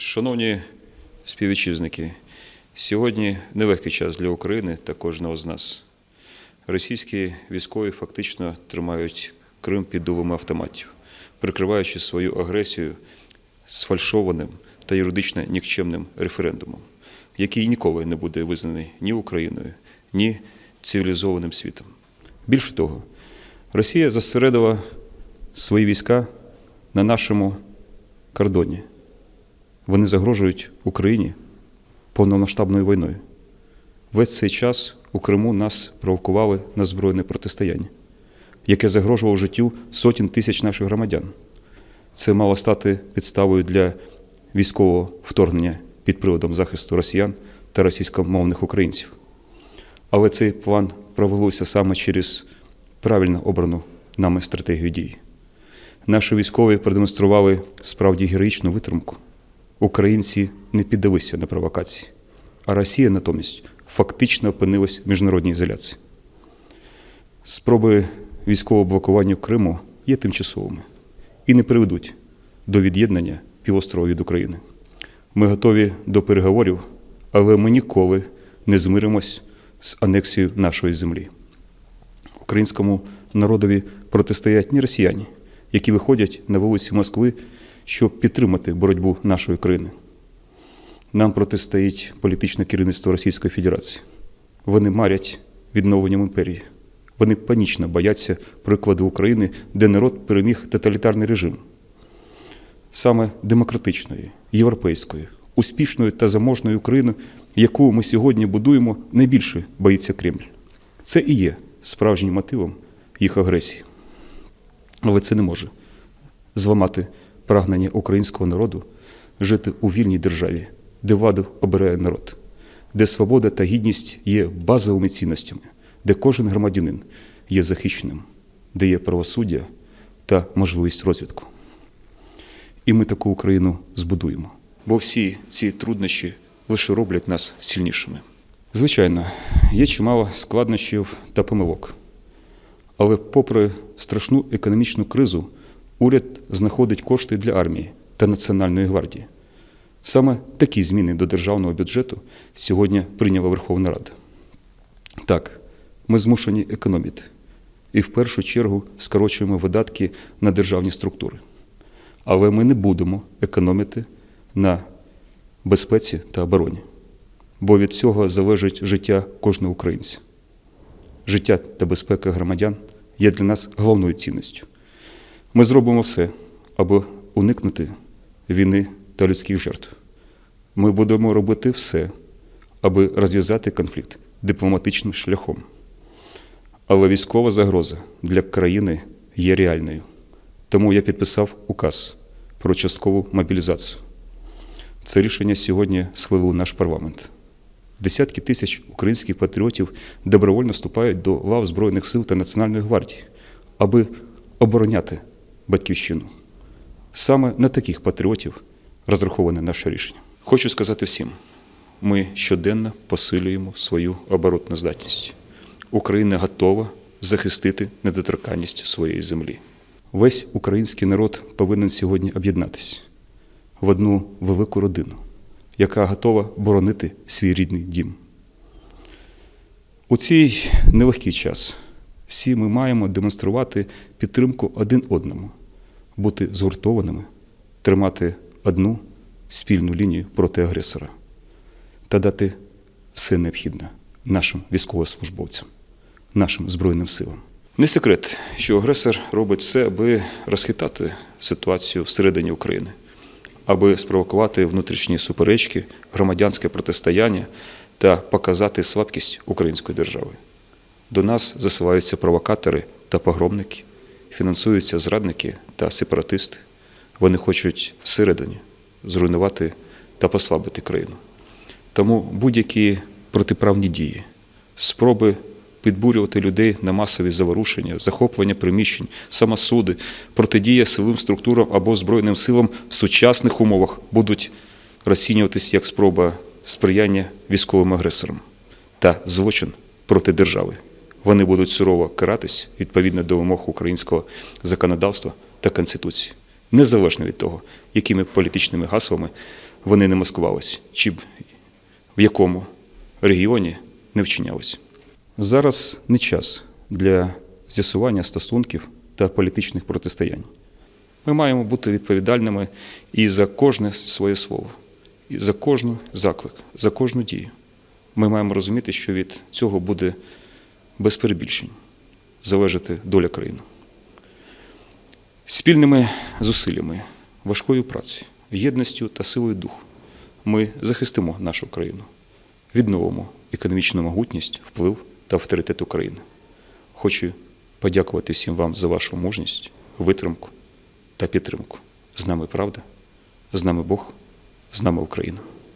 Шановні співвітчизники, сьогодні нелегкий час для України та кожного з нас. Російські військові фактично тримають Крим під дулами автоматів, прикриваючи свою агресію сфальшованим та юридично нікчемним референдумом, який ніколи не буде визнаний ні Україною, ні цивілізованим світом. Більше того, Росія зосередила свої війська на нашому кордоні. Вони загрожують Україні повномасштабною війною. Весь цей час у Криму нас провокували на збройне протистояння, яке загрожувало життю сотень тисяч наших громадян. Це мало стати підставою для військового вторгнення під приводом захисту росіян та російськомовних українців. Але цей план провелося саме через правильно обрану нами стратегію дій. Наші військові продемонстрували справді героїчну витримку. Українці не піддалися на провокації, а Росія натомість фактично опинилась в міжнародній ізоляції. Спроби військового блокування Криму є тимчасовими і не приведуть до від'єднання півострова від України. Ми готові до переговорів, але ми ніколи не змиримось з анексією нашої землі. Українському народові протистоять не росіяни, які виходять на вулиці Москви, щоб підтримати боротьбу нашої країни. Нам протистоїть політичне керівництво Російської Федерації. Вони марять відновленням імперії. Вони панічно бояться прикладу України, де народ переміг тоталітарний режим. Саме демократичної, європейської, успішної та заможної України, яку ми сьогодні будуємо, найбільше боїться Кремль. Це і є справжнім мотивом їх агресії. Але це не може зламати прагнення українського народу жити у вільній державі, де владу обирає народ, де свобода та гідність є базовими цінностями, де кожен громадянин є захищеним, де є правосуддя та можливість розвитку. І ми таку Україну збудуємо. Бо всі ці труднощі лише роблять нас сильнішими. Звичайно, є чимало складнощів та помилок. Але, попри страшну економічну кризу, уряд знаходить кошти для армії та Національної гвардії. Саме такі зміни до державного бюджету сьогодні прийняла Верховна Рада. Так, ми змушені економити і в першу чергу скорочуємо видатки на державні структури. Але ми не будемо економити на безпеці та обороні, бо від цього залежить життя кожного українця. Життя та безпека громадян є для нас головною цінністю. Ми зробимо все, аби уникнути війни та людських жертв. Ми будемо робити все, аби розв'язати конфлікт дипломатичним шляхом. Але військова загроза для країни є реальною. Тому я підписав указ про часткову мобілізацію. Це рішення сьогодні схвалив наш парламент. Десятки тисяч українських патріотів добровольно вступають до лав Збройних сил та Національної гвардії, аби обороняти батьківщину. Саме на таких патріотів розраховане наше рішення. Хочу сказати всім: ми щоденно посилюємо свою оборотну здатність. Україна готова захистити недоторканність своєї землі. Весь український народ повинен сьогодні об'єднатися в одну велику родину, яка готова боронити свій рідний дім. У цей нелегкий час всі ми маємо демонструвати підтримку один одному, бути згуртованими, тримати одну спільну лінію проти агресора та дати все необхідне нашим військовослужбовцям, нашим Збройним силам. Не секрет, що агресор робить все, аби розхитати ситуацію всередині України, аби спровокувати внутрішні суперечки, громадянське протистояння та показати слабкість української держави. До нас засилаються провокатори та погромники, фінансуються зрадники та сепаратисти. Вони хочуть всередині зруйнувати та послабити країну. Тому будь-які протиправні дії, спроби підбурювати людей на масові заворушення, захоплення приміщень, самосуди, протидія силовим структурам або Збройним силам в сучасних умовах будуть розцінюватись як спроба сприяння військовим агресорам та злочин проти держави. Вони будуть сурово каратись відповідно до вимог українського законодавства та Конституції, незалежно від того, якими політичними гаслами вони не маскувались, чи в якому регіоні не вчинялись. Зараз не час для з'ясування стосунків та політичних протистоянь. Ми маємо бути відповідальними і за кожне своє слово, і за кожну заклик, за кожну дію. Ми маємо розуміти, що від цього буде без перебільшень залежати доля країни. Спільними зусиллями, важкою працею, єдністю та силою духу ми захистимо нашу країну, відновимо економічну могутність, вплив та авторитет України. Хочу подякувати всім вам за вашу мужність, витримку та підтримку. З нами правда, з нами Бог, з нами Україна.